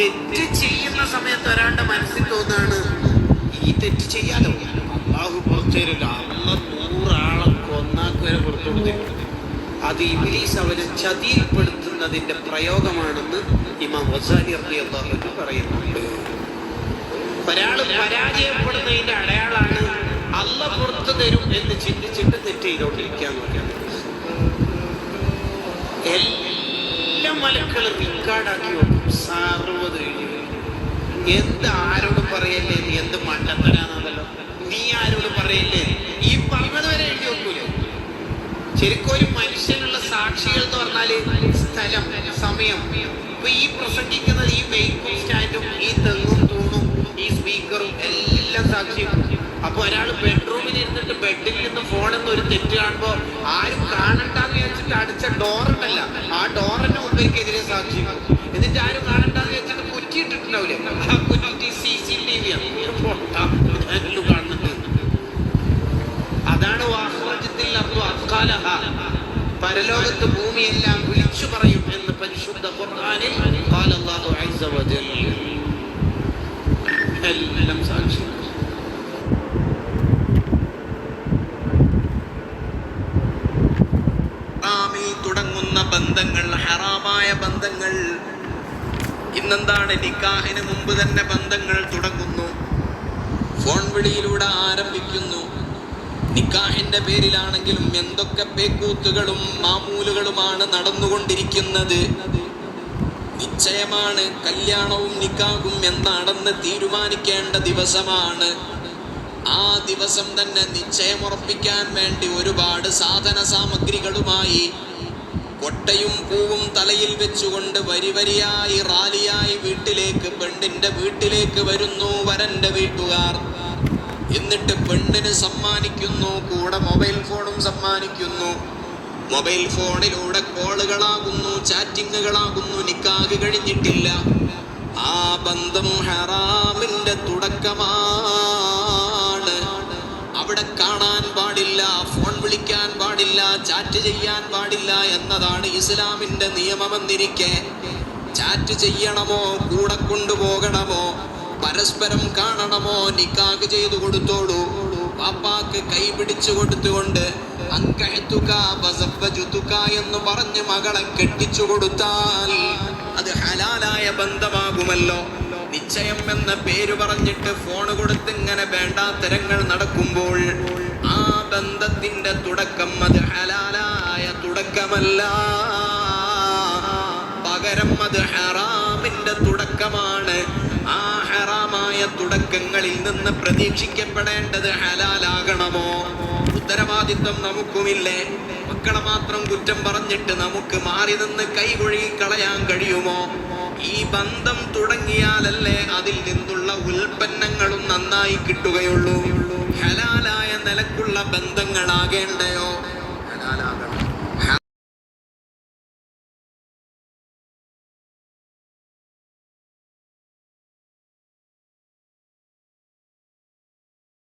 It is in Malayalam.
തെറ്റ് ചെയ്യുന്ന സമയത്ത് ഒരാളുടെ മനസ്സിൽ തോന്നാണ് ഈ തെറ്റ് ചെയ്യാലോ? അള്ളാഹു പുറത്തു തരില്ല. അള്ള നൂറാളെ കൊന്നാക്ക് വരെ പുറത്തു കൊടുത്തിട്ടുണ്ട് അത് ഇംഗ്ലീഷ് അവനെ ചതിയിൽപ്പെടുത്തുന്നതിന്റെ പ്രയോഗമാണെന്ന് ഇമാം വസാലി അബ്ദി അള്ളാഹു പറയുന്നുണ്ട്. ഒരാൾ പരാജയപ്പെടുന്നതിന്റെ അടയാളാണ് അല്ല പുറത്തു തരും എന്ന് ചിന്തിച്ചിട്ട് തെറ്റ് ചെയ്തോണ്ടിരിക്കാൻ പറയുന്നത് എല്ലാ മലക്കളും റിക്കാർഡാക്കി വെക്കും. എഴുതി വെക്കും. എന്ത് ആരോടും പറയല്ലേ നീ? എന്ത് മണ്ടത്തരാന്നല്ലോ നീ ആരോട് പറയല്ലേ? ഈ പറഞ്ഞത് വരെ എഴുതി നോക്കൂലോ ശരിക്കും ഒരു മനുഷ്യനുള്ള സാക്ഷികൾ എന്ന് പറഞ്ഞാൽ സ്ഥലം സമയം. ഇപ്പൊ ഈ പ്രസംഗിക്കുന്ന ഈ ബൈക്കും സ്റ്റാൻഡും ഈ തെങ്ങും തൂണും ഈ സ്പീക്കറും എല്ലാം സാക്ഷിയും അപ്പൊ ഒരാൾ ബെഡ്റൂമിൽ ഇരുന്നിട്ട് ബെഡിൽ നിന്ന് ഫോണിൽ ഒരു തെറ്റ് കാണുമ്പോ ആരും കാണണ്ടെന്ന് വെച്ചിട്ട് അടിച്ച ഡോർ ഉണ്ടല്ല. ആ ഡോറിന്റെ മുമ്പിലേക്കെതിരെ സാക്ഷി എന്നിട്ട് ആരും കാണണ്ടെന്ന് വെച്ചിട്ട് കുറ്റിയിട്ടിട്ടുണ്ടാവില്ലേ ആ സി സി അതാണ് വാഹനത്തിൽ പരലോകത്ത് ഭൂമിയെല്ലാം വിളിച്ചു പറയും എന്ന് പരിശുദ്ധ ഖുർആനിൽ സാക്ഷി തുടങ്ങുന്ന ബന്ധങ്ങൾ ഹറാമായ ബന്ധങ്ങൾ ഇന്നെന്താണ് നിക്കാഹിന് മുമ്പ് തന്നെ ബന്ധങ്ങൾ തുടങ്ങുന്നു? ഫോൺ വിളിയിലൂടെ ആരംഭിക്കുന്നു. നിക്കാഹിന്റെ പേരിലാണെങ്കിലും എന്തൊക്കെ പേക്കൂത്തുകളും മാമൂലുകളുമാണ് നടന്നുകൊണ്ടിരിക്കുന്നത്? നിശ്ചയമാണ്. കല്യാണവും നിക്കാഹും എന്താണെന്ന് തീരുമാനിക്കേണ്ട ദിവസമാണ്. ആ ദിവസം തന്നെ നിശ്ചയമുറപ്പിക്കാൻ വേണ്ടി ഒരുപാട് സാധന സാമഗ്രികളുമായി കൊട്ടയും പൂവും തലയിൽ വെച്ചുകൊണ്ട് വരിവരിയായി റാലിയായി വീട്ടിലേക്ക് പെണ്ണിന്റെ വീട്ടിലേക്ക് വരുന്നു വരന്റെ വീട്ടുകാർ. എന്നിട്ട് പെണ്ണിന് സമ്മാനിക്കുന്നു കൂടെ മൊബൈൽ ഫോണും സമ്മാനിക്കുന്നു. മൊബൈൽ ഫോണിലൂടെ കോളുകളാകുന്നു ചാറ്റിങ്ങുകളാകുന്നു നിക്കാഹ് കഴിഞ്ഞിട്ടില്ല. ആ ബന്ധം ഹറാമിന്റെ തുടക്കമാണ് അവിടെ കാണാൻ പാടില്ല ഫോൺ വിളിക്കാൻ പാടില്ല ചാറ്റ് ചെയ്യാൻ പാടില്ല എന്നതാണ് ഇസ്ലാമിന്റെ നിയമമെന്നിരിക്കെ. ചാറ്റ് ചെയ്യണമോ കൂടെ കൊണ്ടുപോകണമോ പരസ്പരം കാണണമോ നിക്കാക്ക് ചെയ്തു കൊടുത്തോളൂ. പാപ്പാക്ക് കൈ പിടിച്ചു കൊടുത്തുകൊണ്ട് വസവ്വജുതുക എന്ന് പറഞ്ഞ് മകളെ കെട്ടിച്ചു കൊടുത്താൽ അത് ഹലാലായ ബന്ധമാകുമല്ലോ. നിശ്ചയം എന്ന പേര് പറഞ്ഞിട്ട് ഫോൺ കൊടുത്ത് ഇങ്ങനെ വേണ്ടാത്തരങ്ങൾ നടക്കുമ്പോൾ ആ ബന്ധത്തിന്റെ തുടക്കം അത് ഹലാലായ തുടക്കമല്ല. പകരം അത് ഹറാമിന്റെ തുടക്കമാണ്. ആ ഹറാമായ തുടക്കങ്ങളിൽ നിന്ന് പ്രതീക്ഷിക്കപ്പെടേണ്ടത് ഹലാലാകണമോ? ഉത്തരവാദിത്വം നമുക്കുമില്ലേ? മക്കളെ മാത്രം കുറ്റം പറഞ്ഞിട്ട് നമുക്ക് മാറി നിന്ന് കൈകൊഴുകി കളയാൻ കഴിയുമോ? ഈ ബന്ധം തുടങ്ങിയാലല്ലേ അതിൽ നിന്നുള്ള ഉൽപ്പന്നങ്ങളും നന്നായി കിട്ടുകയുള്ളൂ. ഹലാലായ നിലക്കുള്ള ബന്ധങ്ങളാകേണ്ടയോ? ഹലാലാകണം